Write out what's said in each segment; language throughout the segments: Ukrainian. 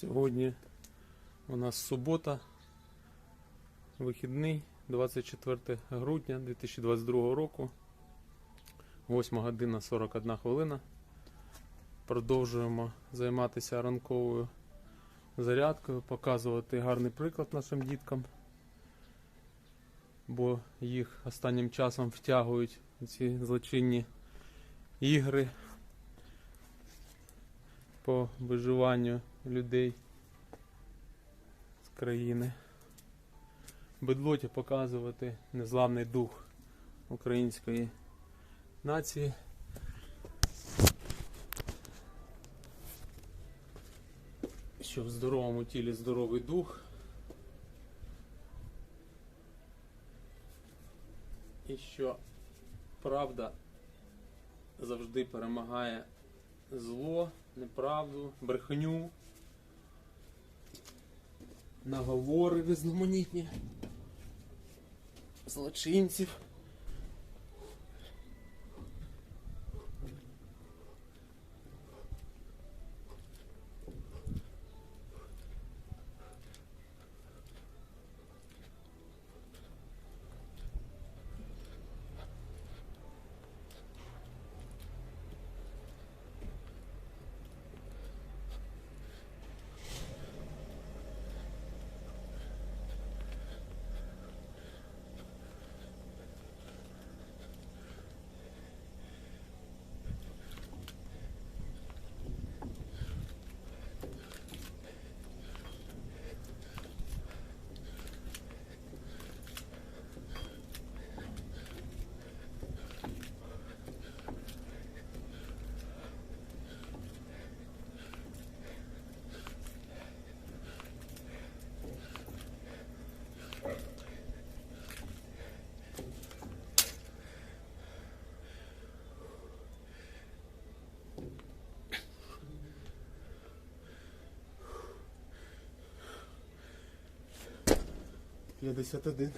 Сьогодні у нас субота, вихідний, 24 грудня 2022 року, 8 година 41 хвилина. Продовжуємо займатися ранковою зарядкою, показувати гарний приклад нашим діткам, бо їх останнім часом втягують ці злочинні ігри по виживанню людей з країни. Бедлоті показувати незламний дух української нації. Що в здоровому тілі здоровий дух. І що правда завжди перемагає зло, неправду, брехню, наговори різноманітні злочинців. П'ятдесят один.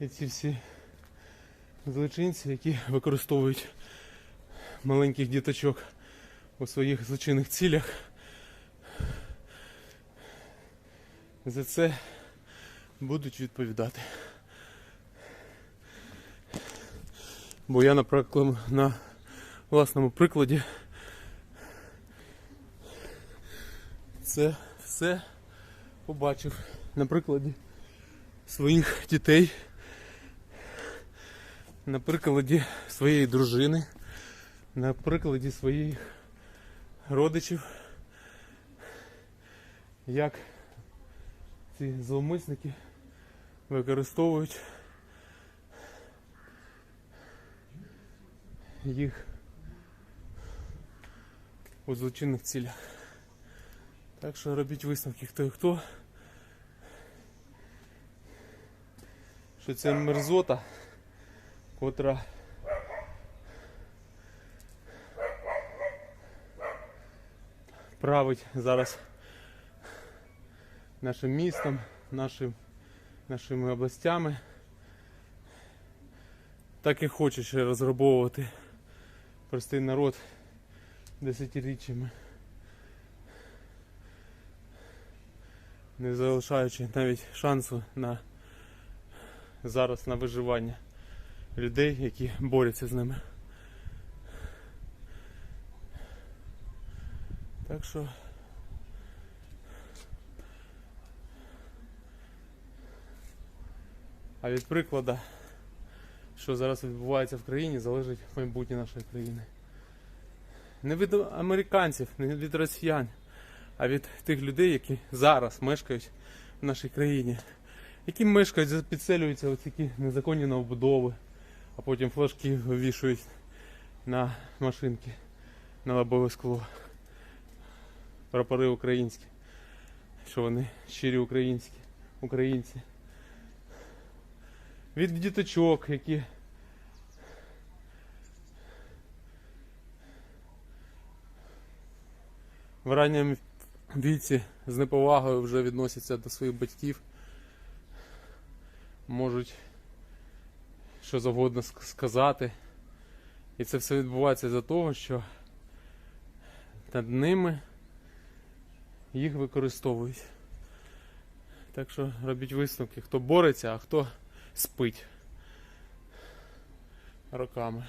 І ці всі злочинці, які використовують маленьких діточок у своїх злочинних цілях. За це будуть відповідати. Бо я, наприклад, на власному прикладі це все побачив на прикладі своїх дітей, на прикладі своєї дружини, на прикладі своїх родичів, як ці зловмисники використовують їх у злочинних цілях. Так що робіть висновки хто і хто. Що це мерзота, котра править зараз нашим містом, нашим, нашими областями. Так і хоче ще розграбовувати простий народ десятиріччями. Не залишаючи навіть шансу на зараз на виживання людей, які борються з ними. Так що А від прикладу, що зараз відбувається в країні, залежить майбутнє нашої країни. Не від американців, не від росіян, а від тих людей, які зараз мешкають в нашій країні. Які мешкають, підселюються ось такі незаконні новобудови, а потім флажки вивішують на машинки, на лобове скло. Прапори українські. Що вони щирі українські, українці від діточок, які в ранньому віці з неповагою вже відносяться до своїх батьків, можуть що завгодно сказати. І це все відбувається за того, що над ними їх використовують. Так що робіть висновки, хто бореться, а хто спить роками.